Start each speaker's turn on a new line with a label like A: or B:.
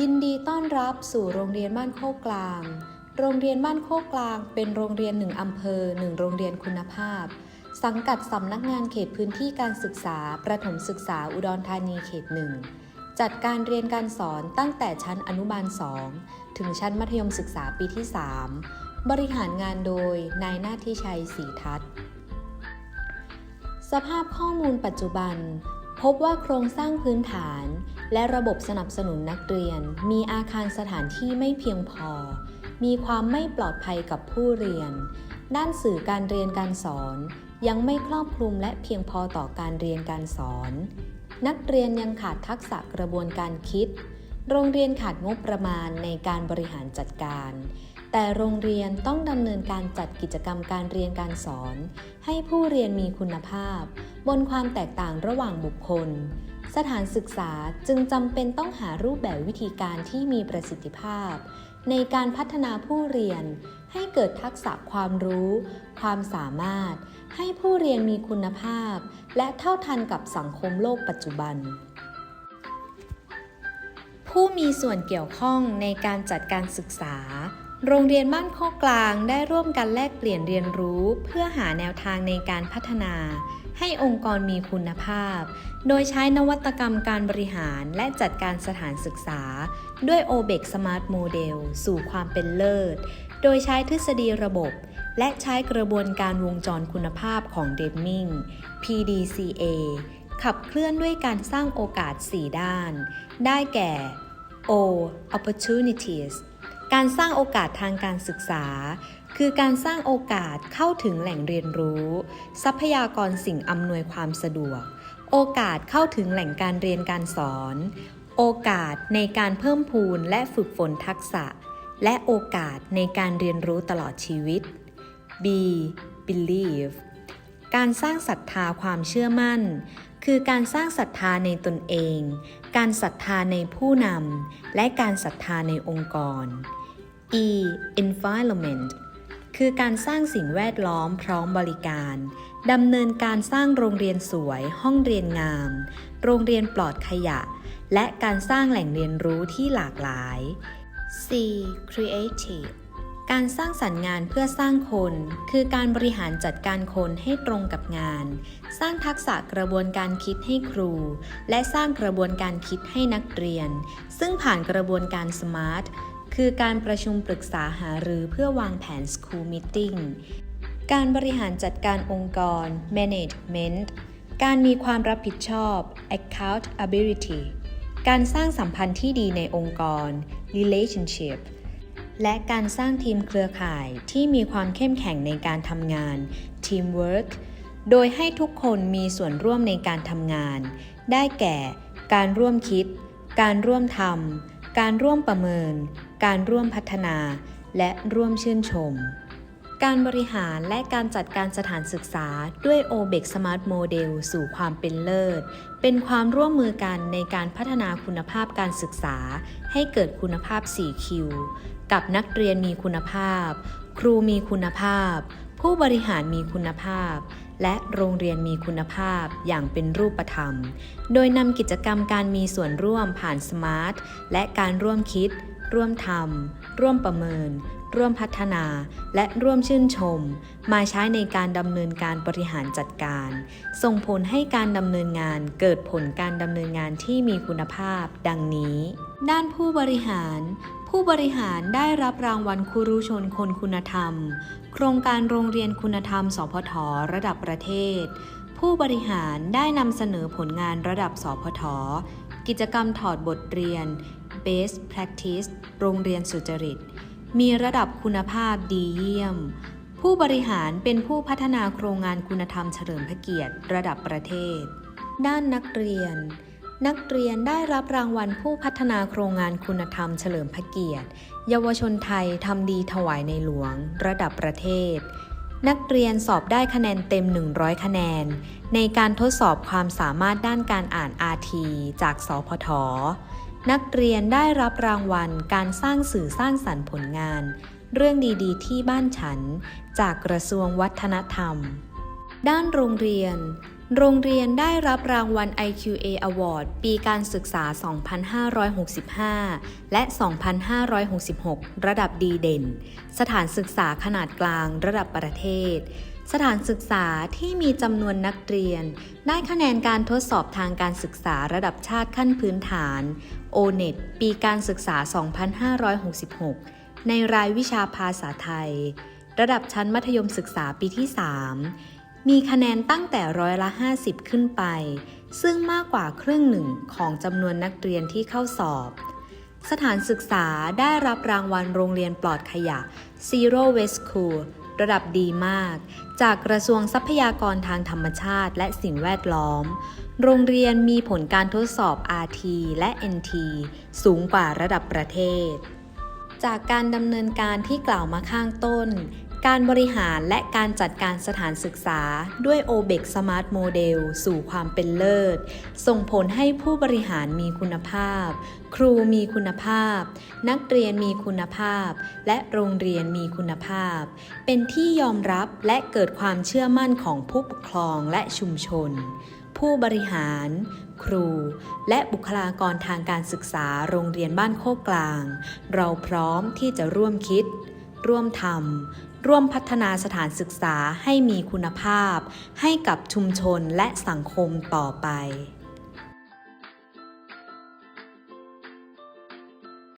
A: ยินดีต้อนรับสู่โรงเรียนบ้านโคกกลาง โรงเรียนบ้านโคกกลาง เป็นโรงเรียนหนึ่งอำเภอหนึ่งโรงเรียนคุณภาพ สังกัดสำนักงานเขตพื้นที่การศึกษา ประถมศึกษาอุดรธานีเขตหนึ่ง จัดการเรียนการสอนตั้งแต่ชั้นอนุบาล 2 ถึงชั้นมัธยมศึกษาปีที่ 3 บริหารงานโดยนายนาทิชัยศรีทัศน์ สภาพข้อมูลปัจจุบัน พบว่าโครงสร้างพื้นฐาน และระบบสนับสนุนนักเรียน มีอาคารสถานที่ไม่เพียงพอ มีความไม่ปลอดภัยกับผู้เรียน ด้านสื่อการเรียนการสอน ยังไม่ครอบคลุมและเพียงพอต่อการเรียนการสอน นักเรียนยังขาดทักษะกระบวนการคิด โรงเรียนขาดงบประมาณในการบริหารจัดการ แต่โรงเรียนต้องดำเนินการจัดกิจกรรมการเรียนการสอน ให้ผู้เรียนมีคุณภาพ บนความแตกต่างระหว่างบุคคล สถานศึกษาจึงจำเป็นต้องหารูปแบบวิธีการที่มีประสิทธิภาพ ในการพัฒนาผู้เรียน ให้เกิดทักษะความรู้ ความสามารถ ให้ผู้เรียนมีคุณภาพ และเท่าทันกับสังคมโลกปัจจุบันผู้มีส่วนเกี่ยวข้องในการจัดการศึกษา โรงเรียนบ้านโคกกลางได้ร่วมกันแลกเปลี่ยนเรียนรู้ เพื่อหาแนวทางในการพัฒนา ให้องค์กรมีคุณภาพ โดยใช้นวัตกรรมการบริหารและจัดการสถานศึกษา ด้วย OBEX Smart Model สู่ความเป็นเลิศ โดยใช้ทฤษฎีระบบ และใช้กระบวนการวงจรคุณภาพของเดมมิง PDCA ขับเคลื่อนด้วยการสร้างโอกาส 4 ด้าน ได้แก่ O opportunities การสร้างโอกาสทางการศึกษา คือการสร้างโอกาสเข้าถึงแหล่งเรียนรู้ ทรัพยากรสิ่งอำนวยความสะดวก โอกาสเข้าถึงแหล่งการเรียนการสอน โอกาสในการเพิ่มพูนและฝึกฝนทักษะ และโอกาสในการเรียนรู้ตลอดชีวิต B believe การสร้างศรัทธาความเชื่อมั่น คือการสร้างศรัทธาในตนเอง การศรัทธาในผู้นำ และการศรัทธาในองค์กร E environment คือการสร้างสิ่งแวดล้อมพร้อมบริการดำเนินการสร้างโรงเรียนสวย ห้องเรียนงาม โรงเรียนปลอดขยะ และการสร้างแหล่งเรียนรู้ที่หลากหลาย C creative การสร้างสรรค์งานเพื่อสร้างคน คือการบริหารจัดการคนให้ตรงกับงาน สร้างทักษะกระบวนการคิดให้ครู และสร้างกระบวนการคิดให้นักเรียน ซึ่งผ่านกระบวนการ SMART คือการประชุมปรึกษาหารือเพื่อวางแผน School Meeting การบริหารจัดการองค์กร Management การมีความรับผิดชอบ Accountability การสร้างสัมพันธ์ที่ดีในองค์กร Relationship และการสร้างทีมเครือข่ายที่มีความเข้มแข็งในการทำงาน Teamwork โดยให้ทุกคนมีส่วนร่วมในการทำงาน ได้แก่ การร่วมคิด การร่วมทำการร่วมประเมิน การร่วมพัฒนา และร่วมชื่นชม การบริหารและการจัดการสถานศึกษาด้วย OBEX Smart Model สู่ความเป็นเลิศ เป็นความร่วมมือกันในการพัฒนาคุณภาพการศึกษา ให้เกิดคุณภาพ 4Q กับนักเรียนมีคุณภาพ ครูมีคุณภาพ ผู้บริหารมีคุณภาพและโรงเรียนมีคุณภาพอย่างเป็นรูปธรรม โดยนำกิจกรรมการมีส่วนร่วมผ่านสมาร์ท และการร่วมคิด ร่วมทำร่วมประเมิน ร่วมพัฒนา และร่วมชื่นชม มาใช้ในการดำเนินการบริหารจัดการ ส่งผลให้การดำเนินงานเกิดผลการดำเนินงานที่มีคุณภาพ ดังนี้ ด้านผู้บริหาร ผู้บริหารได้รับรางวัลครูชนคนคุณธรรม โครงการโรงเรียนคุณธรรม สพทระดับประเทศ ผู้บริหารได้นำเสนอผลงานระดับสพทกิจกรรมถอดบทเรียน Best Practice โรงเรียนสุจริต มีระดับคุณภาพดีเยี่ยม ผู้บริหารเป็นผู้พัฒนาโครงงานคุณธรรมเฉลิมพระเกียรติระดับประเทศ ด้านนักเรียน นักเรียนได้รับรางวัลผู้พัฒนาโครงงานคุณธรรมเฉลิมพระเกียรติ เยาวชนไทยทำดีถวายในหลวง ระดับประเทศนักเรียนสอบได้คะแนนเต็ม 100 คะแนน ในการทดสอบความสามารถด้านการอ่าน RT จากสพท นักเรียนได้รับรางวัลการสร้างสื่อสร้างสรรค์ผลงาน เรื่องดีๆ ที่บ้านฉัน จากกระทรวงวัฒนธรรม ด้านโรงเรียน โรงเรียนได้รับรางวัล IQA Award ปีการศึกษา 2565 และ 2566 ระดับดีเด่น สถานศึกษาขนาดกลางระดับประเทศ สถานศึกษาที่มีจำนวนนักเรียน ได้คะแนนการทดสอบทางการศึกษาระดับชาติขั้นพื้นฐาน O-NET ปีการศึกษา 2566 ในรายวิชาภาษาไทย ระดับชั้นมัธยมศึกษาปีที่ 3 มีคะแนนตั้งแต่ร้อยละ 50 ขึ้นไป ซึ่งมากกว่าครึ่งหนึ่งของจำนวนนักเรียนที่เข้าสอบสถานศึกษาได้รับรางวัลโรงเรียนปลอดขยะ Zero Waste School ระดับดีมาก จากกระทรวงทรัพยากรทางธรรมชาติ และสิ่งแวดล้อม โรงเรียนมีผลการทดสอบ RT และ NT สูงกว่าระดับประเทศ จากการดำเนินการที่กล่าวมาข้างต้น การบริหารและการจัดการสถานศึกษาด้วย OBEX Smart Model สู่ความเป็นเลิศ ส่งผลให้ผู้บริหารมีคุณภาพ ครูมีคุณภาพ นักเรียนมีคุณภาพ และโรงเรียนมีคุณภาพ เป็นที่ยอมรับและเกิดความเชื่อมั่นของผู้ปกครองและชุมชน ผู้บริหารครู และบุคลากรทางการศึกษาโรงเรียนบ้านโคกกลาง เราพร้อมที่จะร่วมคิด ร่วมทำ ร่วมพัฒนาสถานศึกษาให้มีคุณภาพ ให้กับชุมชนและสังคมต่อไป